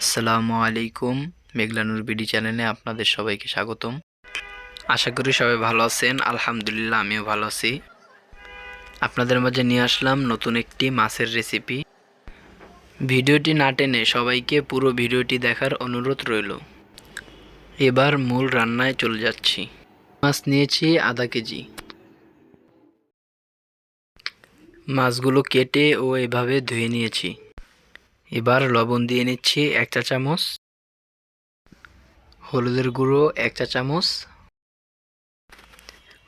আসসালামু আলাইকুম মেঘলানুর বিডি চ্যানেলে আপনাদের সবাইকে স্বাগতম। আশা করি সবাই ভালো আছেন, আলহামদুলিল্লাহ আমিও ভালো আছি। আপনাদের মাঝে নিয়ে আসলাম নতুন একটি মাছের রেসিপি ভিডিওটি না টেনে সবাইকে পুরো ভিডিওটি দেখার অনুরোধ রইল। এবার মূল রান্নায় চলে যাচ্ছি। মাছ নিয়েছি আধা কেজি। মাছগুলো কেটে ও এভাবে ধুয়ে নিয়েছি। এবার লবণ দিয়ে নিচ্ছি এক চা চামচ। হলুদের গুঁড়ো এক চা চামচ।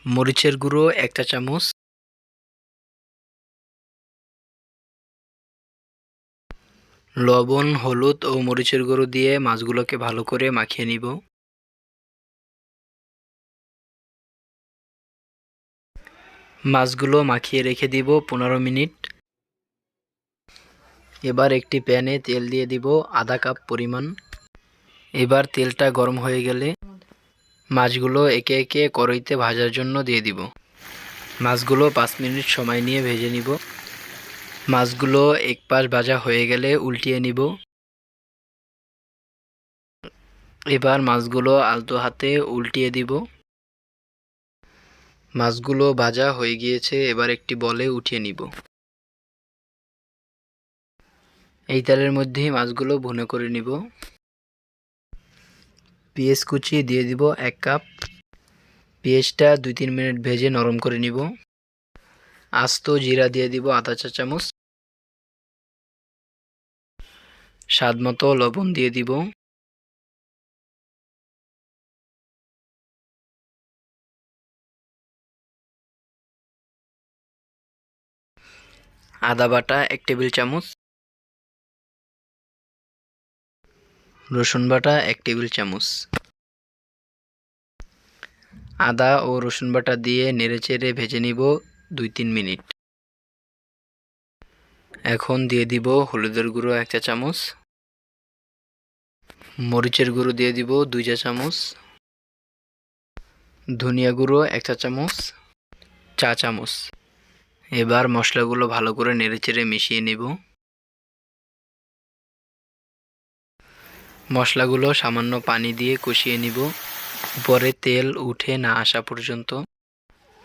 মরিচের গুঁড়ো এক চা চামচ। লবণ, হলুদ ও মরিচের গুঁড়ো দিয়ে মাছগুলোকে ভালো করে মাখিয়ে নিব। মাছগুলো মাখিয়ে রেখে দিব পনেরো মিনিট। এবার একটি প্যানে তেল দিয়ে দিব আধা কাপ পরিমাণ। এবার তেলটা গরম হয়ে গেলে মাছগুলো একে একে কড়াইতে ভাজার জন্য দিয়ে দিব। মাছগুলো পাঁচ মিনিট সময় নিয়ে ভেজে নিব। মাছগুলো এক পাশ ভাজা হয়ে গেলে উল্টিয়ে নিব। এবার মাছগুলো আলতো হাতে উল্টিয়ে দিব। মাছগুলো ভাজা হয়ে গিয়েছে, এবার একটি বলে উঠিয়ে নিব। এই তেলের মধ্যে মাছগুলো ভুনে করে নিব। পেঁয়াজ কুচি দিয়ে দিব এক কাপ। পেঁয়াজটা দুই তিন মিনিট ভেজে নরম করে নিব। আস্ত জিরা দিয়ে দিব আধা চা চামচ। স্বাদ মতো লবণ দিয়ে দিব। আদা বাটা এক টেবিল চামচ। রসুন বাটা এক টেবিল চামচ। আদা ও রসুন বাটা দিয়ে নেড়েচেড়ে ভেজে নিব দুই তিন মিনিট। এখন দিয়ে দিব হলুদের গুঁড়ো এক চা চামচ। মরিচের গুঁড়ো দিয়ে দিব দুই চা চামচ। ধনিয়া গুঁড়ো এক চা চামচ। চা চামচ। এবার মশলাগুলো ভালো করে নেড়েচেড়ে মিশিয়ে নিব। মশলাগুলো সামান্য পানি দিয়ে কষিয়ে নিব। পরে তেল উঠে না আসা পর্যন্ত।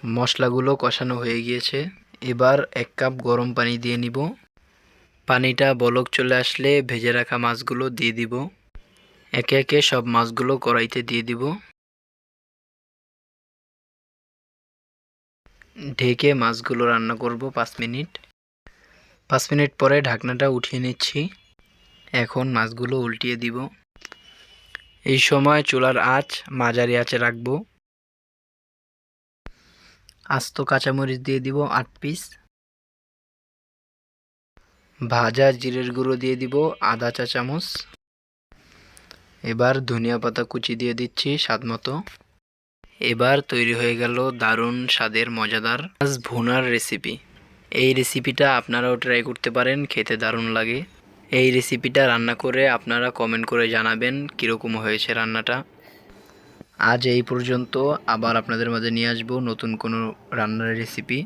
মশলাগুলো কষানো হয়ে গিয়েছে। এবার এক কাপ গরম পানি দিয়ে নিব। পানিটা বলক চলে আসলে ভেজে রাখা মাছগুলো দিয়ে দিব। একে একে সব মাছগুলো কড়াইতে দিয়ে দিব। ঢেকে মাছগুলো রান্না করব পাঁচ মিনিট। পাঁচ মিনিট পরে ঢাকনাটা উঠিয়ে নিচ্ছি। এখন মাছগুলো উল্টিয়ে দিব। এই সময় চুলার আঁচ, মাঝারি আঁচে রাখব। আস্ত কাঁচামরিচ দিয়ে দিব আট পিস। ভাজা জিরের গুঁড়ো দিয়ে দিব আধা চা চামচ। এবার ধনিয়া পাতা কুচি দিয়ে দিচ্ছি স্বাদ মতো। এবার তৈরি হয়ে গেল দারুণ স্বাদের মজাদার মাছ ভুনার রেসিপি এই রেসিপিটা আপনারাও ট্রাই করতে পারেন, খেতে দারুণ লাগে। এই রেসিপিটা রান্না করে আপনারা কমেন্ট করে জানাবেন কীরকম হয়েছে রান্নাটা। আজ এই পর্যন্ত আবার আপনাদের মাঝে নিয়ে আসব নতুন কোনো রান্নার রেসিপি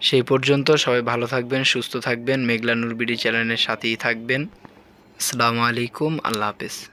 সেই পর্যন্ত সবাই ভালো থাকবেন, সুস্থ থাকবেন। মেঘলা নুরবিডি চ্যানেলের সাথেই থাকবেন। আসসালামু আলাইকুম, আল্লাহ হাফেজ।